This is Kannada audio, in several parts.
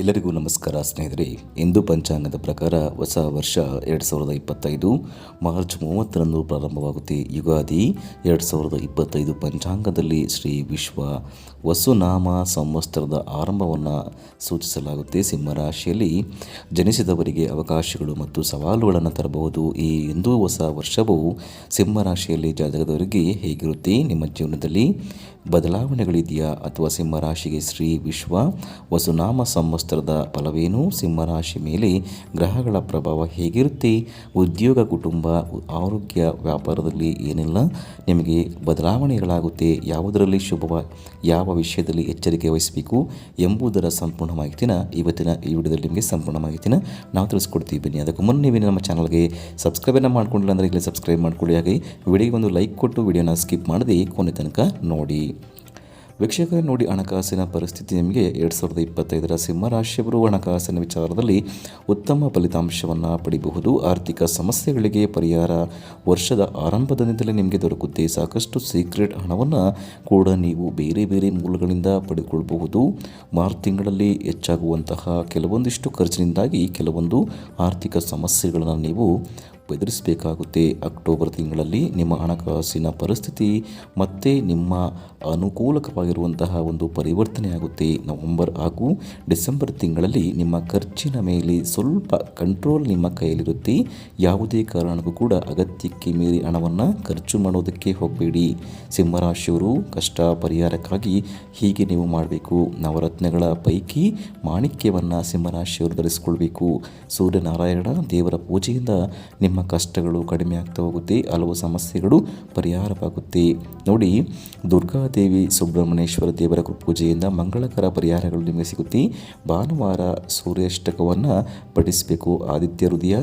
ಎಲ್ಲರಿಗೂ ನಮಸ್ಕಾರ ಸ್ನೇಹಿತರೆ. ಇಂದು ಪಂಚಾಂಗದ ಪ್ರಕಾರ ಹೊಸ ವರ್ಷ ಎರಡು ಸಾವಿರದ ಇಪ್ಪತ್ತೈದು, ಮಾರ್ಚ್ ಮೂವತ್ತರಂದು ಪ್ರಾರಂಭವಾಗುತ್ತೆ. ಯುಗಾದಿ ಎರಡು ಸಾವಿರದ ಇಪ್ಪತ್ತೈದು ಪಂಚಾಂಗದಲ್ಲಿ ಶ್ರೀ ವಿಶ್ವ ವಸುನಾಮ ಸಂವತ್ಸರದ ಆರಂಭವನ್ನು ಸೂಚಿಸಲಾಗುತ್ತೆ. ಸಿಂಹರಾಶಿಯಲ್ಲಿ ಜನಿಸಿದವರಿಗೆ ಅವಕಾಶಗಳು ಮತ್ತು ಸವಾಲುಗಳನ್ನು ತರಬಹುದು. ಈ ಹಿಂದೂ ಹೊಸ ವರ್ಷವು ಸಿಂಹರಾಶಿಯಲ್ಲಿ ಜಾತಕದವರಿಗೆ ಹೇಗಿರುತ್ತೆ? ನಿಮ್ಮ ಜೀವನದಲ್ಲಿ ಬದಲಾವಣೆಗಳಿದೆಯಾ ಅಥವಾ ಸಿಂಹರಾಶಿಗೆ ಶ್ರೀ ವಿಶ್ವ ವಸುನಾಮ ಸಂವತ್ಸರದ ಫಲವೇನು? ಸಿಂಹರಾಶಿ ಮೇಲೆ ಗ್ರಹಗಳ ಪ್ರಭಾವ ಹೇಗಿರುತ್ತೆ? ಉದ್ಯೋಗ, ಕುಟುಂಬ, ಆರೋಗ್ಯ ವ್ಯಾಪಾರದಲ್ಲಿ ಏನೆಲ್ಲ ನಿಮಗೆ ಬದಲಾವಣೆಗಳಾಗುತ್ತೆ? ಯಾವುದರಲ್ಲಿ ಶುಭವ, ಯಾವ ವಿಷಯದಲ್ಲಿ ಎಚ್ಚರಿಕೆ ವಹಿಸಬೇಕು ಎಂಬುದರ ಸಂಪೂರ್ಣ ಮಾಹಿತಿನ ಇವತ್ತಿನ ಈ ವಿಡಿಯೋದಲ್ಲಿ ನಿಮಗೆ ಸಂಪೂರ್ಣ ಮಾಹಿತಿನ ನಾವು ತಿಳಿಸ್ಕೊಡ್ತೀವಿ. ಬನ್ನಿ, ಅದಕ್ಕೂ ಮುನ್ನ ನೀವು ನಮ್ಮ ಚಾನಲ್ಗೆ ಸಬ್ಸ್ಕ್ರೈಬನ್ನು ಮಾಡ್ಕೊಂಡಿಲ್ಲ ಅಂದರೆ ಇಲ್ಲಿ ಸಬ್ಸ್ಕ್ರೈಬ್ ಮಾಡ್ಕೊಳ್ಳಿ. ಹಾಗೆ ವಿಡಿಯೋಗೆ ಒಂದು ಲೈಕ್ ಕೊಟ್ಟು ವಿಡಿಯೋನ ಸ್ಕಿಪ್ ಮಾಡದೆ ಕೊನೆ ತನಕ ನೋಡಿ. ವೀಕ್ಷಕರೇ ನೋಡಿ ಹಣಕಾಸಿನ ಪರಿಸ್ಥಿತಿ ನಿಮಗೆ ಎರಡು ಸಾವಿರದ ಇಪ್ಪತ್ತೈದರ ಸಿಂಹರಾಶಿಯವರು ಹಣಕಾಸಿನ ವಿಚಾರದಲ್ಲಿ ಉತ್ತಮ ಫಲಿತಾಂಶವನ್ನು ಪಡೆಯಬಹುದು ಆರ್ಥಿಕ ಸಮಸ್ಯೆಗಳಿಗೆ ಪರಿಹಾರ ವರ್ಷದ ಆರಂಭದಿಂದಲೇ ನಿಮಗೆ ದೊರಕುತ್ತೆ. ಸಾಕಷ್ಟು ಸೀಕ್ರೆಟ್ ಹಣವನ್ನು ಕೂಡ ನೀವು ಬೇರೆ ಬೇರೆ ಮೂಲಗಳಿಂದ ಪಡೆದುಕೊಳ್ಳಬಹುದು ಮಾರ್ಚ್ ತಿಂಗಳಲ್ಲಿ ಹೆಚ್ಚಾಗುವಂತಹ ಕೆಲವೊಂದಿಷ್ಟು ಖರ್ಚಿನಿಂದಾಗಿ ಕೆಲವೊಂದು ಆರ್ಥಿಕ ಸಮಸ್ಯೆಗಳನ್ನು ನೀವು ಎದುರಿಸಬೇಕಾಗುತ್ತೆ ಅಕ್ಟೋಬರ್ ತಿಂಗಳಲ್ಲಿ ನಿಮ್ಮ ಹಣಕಾಸಿನ ಪರಿಸ್ಥಿತಿ ಮತ್ತೆ ನಿಮ್ಮ ಅನುಕೂಲಕವಾಗಿರುವಂತಹ ಒಂದು ಪರಿವರ್ತನೆ ಆಗುತ್ತೆ ನವೆಂಬರ್ ಹಾಗೂ ಡಿಸೆಂಬರ್ ತಿಂಗಳಲ್ಲಿ ನಿಮ್ಮ ಖರ್ಚಿನ ಮೇಲೆ ಸ್ವಲ್ಪ ಕಂಟ್ರೋಲ್ ನಿಮ್ಮ ಕೈಯಲ್ಲಿರುತ್ತೆ. ಯಾವುದೇ ಕಾರಣಕ್ಕೂ ಕೂಡ ಅಗತ್ಯಕ್ಕೆ ಮೀರಿ ಹಣವನ್ನು ಖರ್ಚು ಮಾಡೋದಕ್ಕೆ ಹೋಗಬೇಡಿ. ಸಿಂಹರಾಶಿಯವರು ಕಷ್ಟ ಪರಿಹಾರಕ್ಕಾಗಿ ಹೀಗೆ ನೀವು ಮಾಡಬೇಕು. ನವರತ್ನಗಳ ಪೈಕಿ ಮಾಣಿಕ್ಯವನ್ನು ಸಿಂಹರಾಶಿಯವರು ಧರಿಸಿಕೊಳ್ಬೇಕು. ಸೂರ್ಯನಾರಾಯಣ ದೇವರ ಪೂಜೆಯಿಂದ ನಿಮ್ಮ ಕಷ್ಟಗಳು ಕಡಿಮೆ ಆಗ್ತಾ ಹೋಗುತ್ತೆ, ಹಲವು ಸಮಸ್ಯೆಗಳು ಪರಿಹಾರವಾಗುತ್ತೆ ನೋಡಿ ದುರ್ಗಾದೇವಿ ಸುಬ್ರಹ್ಮಣ್ಯೇಶ್ವರ ದೇವರ ಪೂಜೆಯಿಂದ ಮಂಗಳಕರ ಪರಿಹಾರಗಳು ನಿಮಗೆ ಸಿಗುತ್ತೆ. ಭಾನುವಾರ ಸೂರ್ಯಾಷ್ಟಕವನ್ನು ಪಠಿಸಬೇಕು. ಆದಿತ್ಯ ಹೃದಯ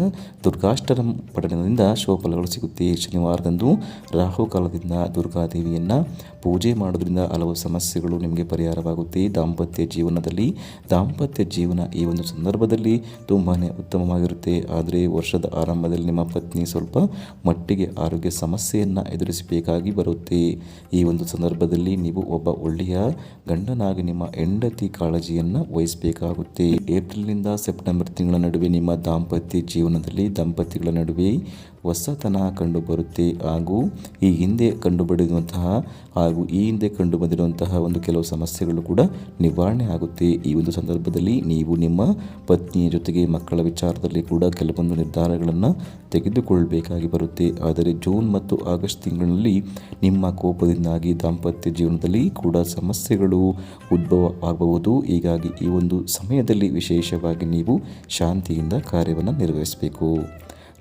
ದುರ್ಗಾಷ್ಟರಂ ಪಠಣದಿಂದ ಶುಭ ಫಲಗಳು ಸಿಗುತ್ತೆ. ಶನಿವಾರದಂದು ರಾಹುಕಾಲದಿಂದ ದುರ್ಗಾದೇವಿಯನ್ನು ಪೂಜೆ ಮಾಡೋದ್ರಿಂದ ಹಲವು ಸಮಸ್ಯೆಗಳು ನಿಮಗೆ ಪರಿಹಾರವಾಗುತ್ತೆ. ದಾಂಪತ್ಯ ಜೀವನದಲ್ಲಿ, ದಾಂಪತ್ಯ ಜೀವನ ಈ ಒಂದು ಸಂದರ್ಭದಲ್ಲಿ ತುಂಬಾ ಉತ್ತಮವಾಗಿರುತ್ತೆ. ಆದರೆ ವರ್ಷದ ಆರಂಭದಲ್ಲಿ ನಿಮ್ಮ ಪತ್ನಿ ಸ್ವಲ್ಪ ಮಟ್ಟಿಗೆ ಆರೋಗ್ಯ ಸಮಸ್ಯೆಯನ್ನು ಎದುರಿಸಬೇಕಾಗಿ ಬರುತ್ತೆ. ಈ ಒಂದು ಸಂದರ್ಭದಲ್ಲಿ ನೀವು ಒಬ್ಬ ಒಳ್ಳೆಯ ಗಂಡನಾಗಿ ನಿಮ್ಮ ಹೆಂಡತಿ ಕಾಳಜಿಯನ್ನು ವಹಿಸಬೇಕಾಗುತ್ತೆ. ಏಪ್ರಿಲ್ನಿಂದ ಸೆಪ್ಟೆಂಬರ್ ತಿಂಗಳ ನಡುವೆ ನಿಮ್ಮ ದಾಂಪತ್ಯ ಜೀವನದಲ್ಲಿ ದಂಪತಿಗಳ ನಡುವೆ ಹೊಸತನ ಕಂಡುಬರುತ್ತೆ ಹಾಗೂ ಈ ಹಿಂದೆ ಕಂಡುಬಡಿರುವಂತಹ ಹಾಗೂ ಈ ಹಿಂದೆ ಕಂಡು ಬಂದಿರುವಂತಹ ಒಂದು ಕೆಲವು ಸಮಸ್ಯೆಗಳು ಕೂಡ ನಿವಾರಣೆ ಆಗುತ್ತೆ. ಈ ಒಂದು ಸಂದರ್ಭದಲ್ಲಿ ನೀವು ನಿಮ್ಮ ಪತ್ನಿಯ ಜೊತೆಗೆ ಮಕ್ಕಳ ವಿಚಾರದಲ್ಲಿ ಕೂಡ ಕೆಲವೊಂದು ನಿರ್ಧಾರಗಳನ್ನು ತೆಗೆದುಕೊಳ್ಳಬೇಕಾಗಿ ಬರುತ್ತೆ. ಆದರೆ ಜೂನ್ ಮತ್ತು ಆಗಸ್ಟ್ ತಿಂಗಳಲ್ಲಿ ನಿಮ್ಮ ಕೋಪದಿಂದಾಗಿ ದಾಂಪತ್ಯ ಜೀವನದಲ್ಲಿ ಕೂಡ ಸಮಸ್ಯೆಗಳು ಉದ್ಭವ ಆಗಬಹುದು. ಹೀಗಾಗಿ ಈ ಒಂದು ಸಮಯದಲ್ಲಿ ವಿಶೇಷವಾಗಿ ನೀವು ಶಾಂತಿಯಿಂದ ಕಾರ್ಯವನ್ನು ನಿರ್ವಹಿಸಬೇಕು.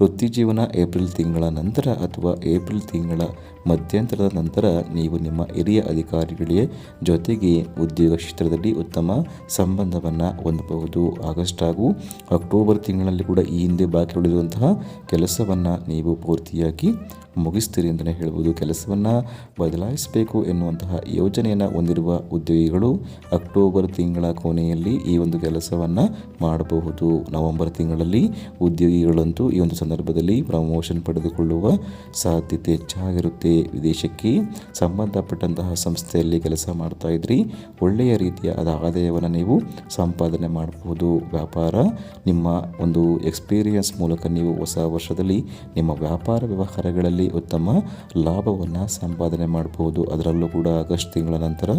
ವೃತ್ತಿ ಜೀವನ ಏಪ್ರಿಲ್ ತಿಂಗಳ ನಂತರ ಅಥವಾ ಏಪ್ರಿಲ್ ತಿಂಗಳ ಮಧ್ಯಂತರದ ನಂತರ ನೀವು ನಿಮ್ಮ ಹಿರಿಯ ಅಧಿಕಾರಿಗಳಿಗೆ ಜೊತೆಗೆ ಉದ್ಯೋಗ ಕ್ಷೇತ್ರದಲ್ಲಿ ಉತ್ತಮ ಸಂಬಂಧವನ್ನು ಹೊಂದಬಹುದು. ಆಗಸ್ಟ್ ಹಾಗೂ ಅಕ್ಟೋಬರ್ ತಿಂಗಳಲ್ಲಿ ಕೂಡ ಈ ಹಿಂದೆ ಬಾಕಿ ಉಳಿದಿರುವಂತಹ ಕೆಲಸವನ್ನು ನೀವು ಪೂರ್ತಿಯಾಗಿ ಮುಗಿಸ್ತೀರಿ ಅಂತಲೇ ಹೇಳ್ಬೋದು. ಕೆಲಸವನ್ನು ಬದಲಾಯಿಸಬೇಕು ಎನ್ನುವಂತಹ ಯೋಜನೆಯನ್ನು ಹೊಂದಿರುವ ಉದ್ಯೋಗಿಗಳು ಅಕ್ಟೋಬರ್ ತಿಂಗಳ ಕೊನೆಯಲ್ಲಿ ಈ ಒಂದು ಕೆಲಸವನ್ನು ಮಾಡಬಹುದು. ನವೆಂಬರ್ ತಿಂಗಳಲ್ಲಿ ಉದ್ಯೋಗಿಗಳಂತೂ ಈ ಒಂದು ಸಂದರ್ಭದಲ್ಲಿ ಪ್ರಮೋಷನ್ ಪಡೆದುಕೊಳ್ಳುವ ಸಾಧ್ಯತೆ ಹೆಚ್ಚಾಗಿರುತ್ತೆ. ವಿದೇಶಕ್ಕೆ ಸಂಬಂಧಪಟ್ಟಂತಹ ಸಂಸ್ಥೆಯಲ್ಲಿ ಕೆಲಸ ಮಾಡ್ತಾ ಇದ್ರಿ. ಒಳ್ಳೆಯ ರೀತಿಯ ಅದ ಆದಾಯವನ್ನು ನೀವು ಸಂಪಾದನೆ ಮಾಡಬಹುದು ವ್ಯಾಪಾರ, ನಿಮ್ಮ ಒಂದು ಎಕ್ಸ್ಪೀರಿಯನ್ಸ್ ಮೂಲಕ ನೀವು ಹೊಸ ವರ್ಷದಲ್ಲಿ ನಿಮ್ಮ ವ್ಯಾಪಾರ ವ್ಯವಹಾರಗಳಲ್ಲಿ ಉತ್ತಮ ಲಾಭವನ್ನು ಸಂಪಾದನೆ ಮಾಡಬಹುದು ಅದರಲ್ಲೂ ಕೂಡ ಆಗಸ್ಟ್ ತಿಂಗಳ ನಂತರ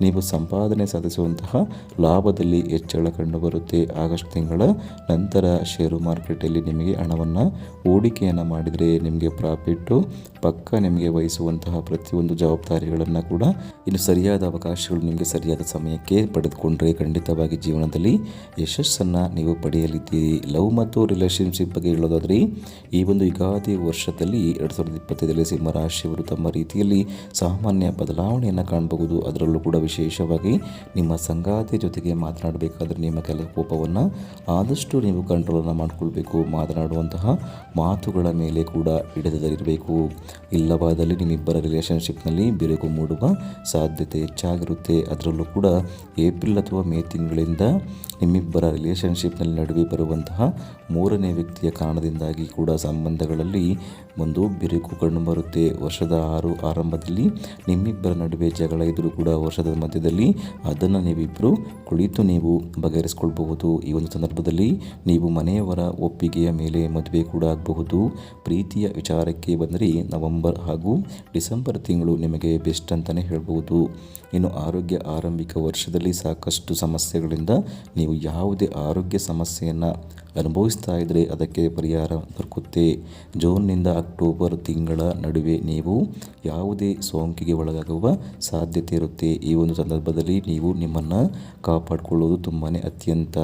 ನೀವು ಸಂಪಾದನೆ ಸಾಧಿಸುವಂತಹ ಲಾಭದಲ್ಲಿ ಹೆಚ್ಚಳ ಕಂಡುಬರುತ್ತೆ. ಆಗಸ್ಟ್ ತಿಂಗಳ ನಂತರ ಷೇರು ಮಾರುಕಟ್ಟೆಯಲ್ಲಿ ನಿಮಗೆ ಹಣವನ್ನು ಹೂಡಿಕೆಯನ್ನು ಮಾಡಿದರೆ ನಿಮಗೆ ಪ್ರಾಫಿಟ್ಟು ಪಕ್ಕ ನಿಮಗೆ ವಹಿಸುವಂತಹ ಪ್ರತಿಯೊಂದು ಜವಾಬ್ದಾರಿಗಳನ್ನು ಕೂಡ ಇನ್ನು ಸರಿಯಾದ ಅವಕಾಶಗಳು ನಿಮಗೆ ಸರಿಯಾದ ಸಮಯಕ್ಕೆ ಪಡೆದುಕೊಂಡ್ರೆ ಖಂಡಿತವಾಗಿ ಜೀವನದಲ್ಲಿ ಯಶಸ್ಸನ್ನು ನೀವು ಪಡೆಯಲಿದ್ದೀರಿ. ಲವ್ ಮತ್ತು ರಿಲೇಷನ್ಶಿಪ್ ಬಗ್ಗೆ ಹೇಳೋದಾದರೆ, ಈ ಒಂದು ಯುಗಾದಿ ವರ್ಷದಲ್ಲಿ ಎರಡು ಸಾವಿರದ ಇಪ್ಪತ್ತೈದರಲ್ಲಿ ಸಿಂಹರಾಶಿಯವರು ತಮ್ಮ ರೀತಿಯಲ್ಲಿ ಸಾಮಾನ್ಯ ಬದಲಾವಣೆಯನ್ನು ಕಾಣಬಹುದು. ಅದರಲ್ಲೂ ಕೂಡ ವಿಶೇಷವಾಗಿ ನಿಮ್ಮ ಸಂಗಾತಿ ಜೊತೆಗೆ ಮಾತನಾಡಬೇಕಾದ್ರೆ ನಿಮ್ಮ ಕೆಲ ಕೋಪವನ್ನು ಆದಷ್ಟು ನೀವು ಕಂಟ್ರೋಲನ್ನು ಮಾಡಿಕೊಳ್ಬೇಕು. ಮಾತನಾಡುವಂತಹ ಮಾತುಗಳ ಮೇಲೆ ಕೂಡ ಹಿಡಿದಿರಬೇಕು. ಇಲ್ಲವಾದಲ್ಲಿ ಸಂದರ್ಭದಲ್ಲಿ ನಿಮ್ಮಿಬ್ಬರ ರಿಲೇಷನ್ಶಿಪ್ನಲ್ಲಿ ಬಿರುಕು ಮೂಡುವ ಸಾಧ್ಯತೆ ಹೆಚ್ಚಾಗಿರುತ್ತೆ. ಅದರಲ್ಲೂ ಕೂಡ ಏಪ್ರಿಲ್ ಅಥವಾ ಮೇ ತಿಂಗಳಿಂದ ನಿಮ್ಮಿಬ್ಬರ ರಿಲೇಷನ್ಶಿಪ್ನಲ್ಲಿ ನಡುವೆ ಬರುವಂತಹ ಮೂರನೇ ವ್ಯಕ್ತಿಯ ಕಾರಣದಿಂದಾಗಿ ಕೂಡ ಸಂಬಂಧಗಳಲ್ಲಿ ಒಂದು ಬಿರುಕು ಕಂಡು ಬರುತ್ತೆ. ವರ್ಷದ ಆರು ಆರಂಭದಲ್ಲಿ ನಿಮ್ಮಿಬ್ಬರ ನಡುವೆ ಜಗಳ ಇದ್ದರೂ ಕೂಡ ವರ್ಷದ ಮಧ್ಯದಲ್ಲಿ ಅದನ್ನು ನೀವಿಬ್ಬರು ಕುಳಿತು ನೀವು ಬಗೆಹರಿಸ್ಕೊಳ್ಬಹುದು. ಈ ಒಂದು ಸಂದರ್ಭದಲ್ಲಿ ನೀವು ಮನೆಯವರ ಒಪ್ಪಿಗೆಯ ಮೇಲೆ ಮದುವೆ ಕೂಡ ಆಗಬಹುದು. ಪ್ರೀತಿಯ ವಿಚಾರಕ್ಕೆ ಬಂದರೆ ನವೆಂಬರ್ ಹಾಗೂ ಡಿಸೆಂಬರ್ ತಿಂಗಳು ನಿಮಗೆ ಬೆಸ್ಟ್ ಅಂತಲೇ ಹೇಳ್ಬೋದು ಇನ್ನು ಆರೋಗ್ಯ ಆರಂಭಿಕ ವರ್ಷದಲ್ಲಿ ಸಾಕಷ್ಟು ಸಮಸ್ಯೆಗಳಿಂದ ನೀವು ಯಾವುದೇ ಆರೋಗ್ಯ ಸಮಸ್ಯೆಯನ್ನು ಅನುಭವಿಸ್ತಾ ಇದ್ದರೆ ಅದಕ್ಕೆ ಪರಿಹಾರ ದೊರಕುತ್ತೆ. ಜೂನ್ನಿಂದ ಅಕ್ಟೋಬರ್ ತಿಂಗಳ ನಡುವೆ ನೀವು ಯಾವುದೇ ಸೋಂಕಿಗೆ ಒಳಗಾಗುವ ಸಾಧ್ಯತೆ ಇರುತ್ತೆ. ಈ ಒಂದು ಸಂದರ್ಭದಲ್ಲಿ ನೀವು ನಿಮ್ಮನ್ನು ಕಾಪಾಡಿಕೊಳ್ಳುವುದು ತುಂಬಾ ಅತ್ಯಂತ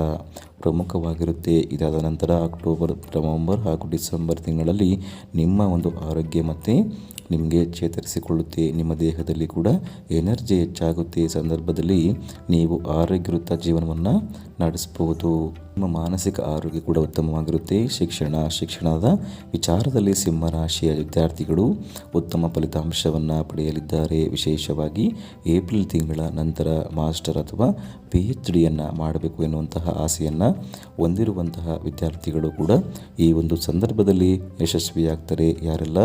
ಪ್ರಮುಖವಾಗಿರುತ್ತೆ. ಇದಾದ ನಂತರ ಅಕ್ಟೋಬರ್, ನವಂಬರ್ ಹಾಗೂ ಡಿಸೆಂಬರ್ ತಿಂಗಳಲ್ಲಿ ನಿಮ್ಮ ಒಂದು ಆರೋಗ್ಯ ಮತ್ತು ನಿಮಗೆ ಚೇತರಿಸಿಕೊಳ್ಳುತ್ತೆ. ನಿಮ್ಮ ದೇಹದಲ್ಲಿ ಕೂಡ ಎನರ್ಜಿ ಹೆಚ್ಚಾಗುತ್ತೆ. ಸಂದರ್ಭದಲ್ಲಿ ನೀವು ಆರೋಗ್ಯಯುತ ಜೀವನವನ್ನು ನಡೆಸಬಹುದು. ನಿಮ್ಮ ಮಾನಸಿಕ ಆರೋಗ್ಯ ಕೂಡ ಉತ್ತಮವಾಗಿರುತ್ತೆ. ಶಿಕ್ಷಣ, ಶಿಕ್ಷಣದ ವಿಚಾರದಲ್ಲಿ ಸಿಂಹರಾಶಿಯ ವಿದ್ಯಾರ್ಥಿಗಳು ಉತ್ತಮ ಫಲಿತಾಂಶವನ್ನು ಪಡೆಯಲಿದ್ದಾರೆ. ವಿಶೇಷವಾಗಿ ಏಪ್ರಿಲ್ ತಿಂಗಳ ನಂತರ ಮಾಸ್ಟರ್ ಅಥವಾ ಪಿ ಎಚ್ ಡಿಯನ್ನು ಮಾಡಬೇಕು ಎನ್ನುವಂತಹ ಆಸೆಯನ್ನು ಹೊಂದಿರುವಂತಹ ವಿದ್ಯಾರ್ಥಿಗಳು ಕೂಡ ಈ ಒಂದು ಸಂದರ್ಭದಲ್ಲಿ ಯಶಸ್ವಿಯಾಗ್ತಾರೆ. ಯಾರೆಲ್ಲ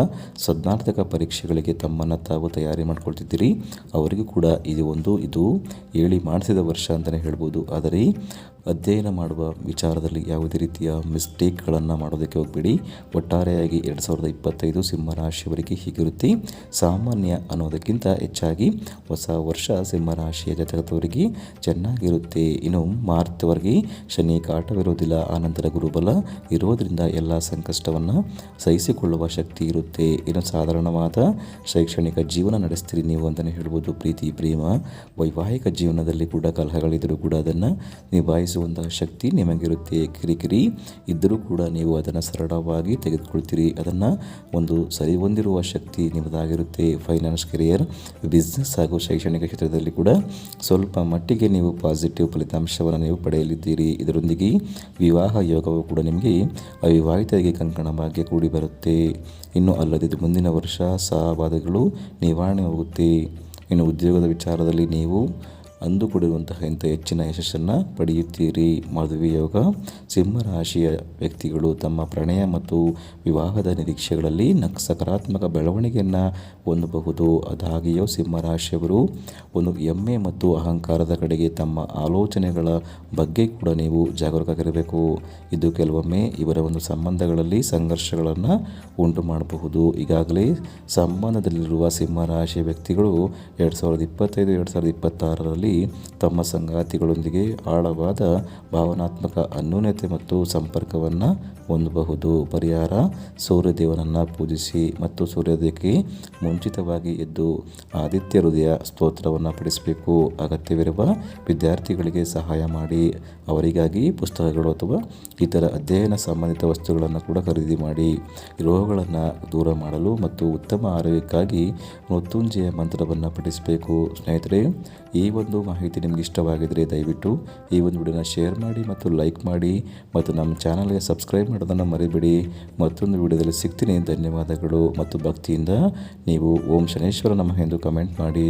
ಸದ್ನಾರ್ಥಕ ಪರೀಕ್ಷೆಗಳಿಗೆ ತಮ್ಮನ್ನು ತಾವು ತಯಾರಿ ಮಾಡ್ಕೊಳ್ತಿದ್ದೀರಿ, ಅವರಿಗೂ ಕೂಡ ಇದು ಒಂದು, ಇದು ಹೇಳಿ ಮಾಡಿಸಿದ ವರ್ಷ ಅಂತಲೇ ಹೇಳ್ಬೋದು. ಆದರೆ ಅಧ್ಯಯನ ಮಾಡುವ ವಿಚಾರದಲ್ಲಿ ಯಾವುದೇ ರೀತಿಯ ಮಿಸ್ಟೇಕ್ಗಳನ್ನು ಮಾಡೋದಕ್ಕೆ ಹೋಗಬೇಡಿ. ಒಟ್ಟಾರೆಯಾಗಿ ಎರಡು ಸಾವಿರದ ಇಪ್ಪತ್ತೈದು ಸಿಂಹರಾಶಿಯವರಿಗೆ ಹೀಗಿರುತ್ತೆ. ಸಾಮಾನ್ಯ ಅನ್ನೋದಕ್ಕಿಂತ ಹೆಚ್ಚಾಗಿ ಹೊಸ ವರ್ಷ ಸಿಂಹರಾಶಿಯ ಜಾತಕದವರಿಗೆ ಚೆನ್ನಾಗಿರುತ್ತೆ. ಇನ್ನು ಮಾರ್ಚ್ವರೆಗೆ ಶನಿ ಕಾಟವಿರೋದಿಲ್ಲ ಆನಂತರ ಗುರುಬಲ ಇರೋದರಿಂದ ಎಲ್ಲ ಸಂಕಷ್ಟವನ್ನು ಸಹಿಸಿಕೊಳ್ಳುವ ಶಕ್ತಿ ಇರುತ್ತೆ. ಇನ್ನು ಸಾಧಾರಣವಾದ ಶೈಕ್ಷಣಿಕ ಜೀವನ ನಡೆಸ್ತೀರಿ ನೀವು ಅಂತಲೇ ಹೇಳ್ಬೋದು. ಪ್ರೀತಿ, ಪ್ರೇಮ, ವೈವಾಹಿಕ ಜೀವನದಲ್ಲಿ ಕೂಡ ಕಲಹಗಳಿದ್ದರೂ ಕೂಡ ಅದನ್ನು ನಿಭಾಯಿಸುವಂತಹ ಶಕ್ತಿ ನಿಮಗಿರುತ್ತೆ. ಕಿರಿಕಿರಿ ಇದ್ದರೂ ಕೂಡ ನೀವು ಅದನ್ನು ಸರಳವಾಗಿ ತೆಗೆದುಕೊಳ್ತೀರಿ. ಅದನ್ನು ಒಂದು ಸರಿ ಹೊಂದಿರುವ ಶಕ್ತಿ ನಿಮ್ಮದಾಗಿರುತ್ತೆ. ಫೈನಾನ್ಸ್ ಕೆರಿಯರ್ ಬಿಸ್ನೆಸ್ ಹಾಗೂ ಶೈಕ್ಷಣಿಕ ಕ್ಷೇತ್ರದಲ್ಲಿ ಕೂಡ ಸ್ವಲ್ಪ ಮಟ್ಟಿಗೆ ನೀವು ಪಾಸಿಟಿವ್ ಫಲಿತಾಂಶವನ್ನು ನೀವು ಪಡೆಯಲಿದ್ದೀರಿ. ಇದರೊಂದಿಗೆ ವಿವಾಹ ಯೋಗವು ಕೂಡ ನಿಮಗೆ ಅವಿವಾಹಿತರಿಗೆ ಕಂಕಣ ಭಾಗ್ಯ ಕೂಡಿ ಬರುತ್ತೆ. ಇನ್ನು ಅಲ್ಲದೆ ಮುಂದಿನ ವರ್ಷ ಸಹವಾದಗಳು ನಿವಾರಣೆ ಹೋಗುತ್ತೆ. ಇನ್ನು ಉದ್ಯೋಗದ ವಿಚಾರದಲ್ಲಿ ನೀವು ಅಂದುಕೊಂಡಿರುವಂತಹ ಇಂಥ ಹೆಚ್ಚಿನ ಯಶಸ್ಸನ್ನು ಪಡೆಯುತ್ತೀರಿ. ಮದುವೆ ಯೋಗ ಸಿಂಹರಾಶಿಯ ವ್ಯಕ್ತಿಗಳು ತಮ್ಮ ಪ್ರಣಯ ಮತ್ತು ವಿವಾಹದ ನಿರೀಕ್ಷೆಗಳಲ್ಲಿ ನಕ್ ಸಕಾರಾತ್ಮಕ ಬೆಳವಣಿಗೆಯನ್ನು ಹೊಂದಬಹುದು. ಅದಾಗಿಯೂ ಸಿಂಹರಾಶಿಯವರು ಒಂದು ಹೆಮ್ಮೆ ಮತ್ತು ಅಹಂಕಾರದ ಕಡೆಗೆ ತಮ್ಮ ಆಲೋಚನೆಗಳ ಬಗ್ಗೆ ಕೂಡ ನೀವು ಜಾಗರೂಕರಾಗಿರಬೇಕು. ಇದು ಕೆಲವೊಮ್ಮೆ ಇವರ ಒಂದು ಸಂಬಂಧಗಳಲ್ಲಿ ಸಂಘರ್ಷಗಳನ್ನು ಉಂಟು ಮಾಡಬಹುದು ಈಗಾಗಲೇ ಸಂಬಂಧದಲ್ಲಿರುವ ಸಿಂಹರಾಶಿಯ ವ್ಯಕ್ತಿಗಳು ಎರಡು ಸಾವಿರದ ಇಪ್ಪತ್ತೈದು, ಎರಡು ಸಾವಿರದ ಇಪ್ಪತ್ತಾರರಲ್ಲಿ ತಮ್ಮ ಸಂಗಾತಿಗಳೊಂದಿಗೆ ಆಳವಾದ ಭಾವನಾತ್ಮಕ ಅನ್ಯೂನ್ಯತೆ ಮತ್ತು ಸಂಪರ್ಕವನ್ನು ಹೊಂದಬಹುದು. ಪರಿಹಾರ, ಸೂರ್ಯದೇವನನ್ನು ಪೂಜಿಸಿ ಮತ್ತು ಸೂರ್ಯೋದಯಕ್ಕೆ ಮುಂಚಿತವಾಗಿ ಎದ್ದು ಆದಿತ್ಯ ಹೃದಯ ಸ್ತೋತ್ರವನ್ನು ಪಡಿಸಬೇಕು ಅಗತ್ಯವಿರುವ ವಿದ್ಯಾರ್ಥಿಗಳಿಗೆ ಸಹಾಯ ಮಾಡಿ. ಅವರಿಗಾಗಿ ಪುಸ್ತಕಗಳು ಅಥವಾ ಇತರ ಅಧ್ಯಯನ ಸಂಬಂಧಿತ ವಸ್ತುಗಳನ್ನು ಕೂಡ ಖರೀದಿ ಮಾಡಿ. ರೋಗಗಳನ್ನು ದೂರ ಮಾಡಲು ಮತ್ತು ಉತ್ತಮ ಆರೋಗ್ಯಕ್ಕಾಗಿ ಮೃತ್ಯುಂಜಯ ಮಂತ್ರವನ್ನು ಪಠಿಸಬೇಕು. ಸ್ನೇಹಿತರೆ, ಈ ಒಂದು ಮಾಹಿತಿ ನಿಮಗೆ ಇಷ್ಟವಾಗಿದ್ದರೆ ದಯವಿಟ್ಟು ಈ ಒಂದು ವಿಡಿಯೋನ ಶೇರ್ ಮಾಡಿ ಮತ್ತು ಲೈಕ್ ಮಾಡಿ ಮತ್ತು ನಮ್ಮ ಚಾನಲ್ಗೆ ಸಬ್ಸ್ಕ್ರೈಬ್ ಮಾಡೋದನ್ನು ಮರಿಬೇಡಿ ಮತ್ತೊಂದು ವಿಡಿಯೋದಲ್ಲಿ ಸಿಗ್ತೀನಿ. ಧನ್ಯವಾದಗಳು ಮತ್ತು ಭಕ್ತಿಯಿಂದ ನೀವು ಓಂ ಶನೇಶ್ವರ ನಮಃ ಎಂದು ಕಮೆಂಟ್ ಮಾಡಿ.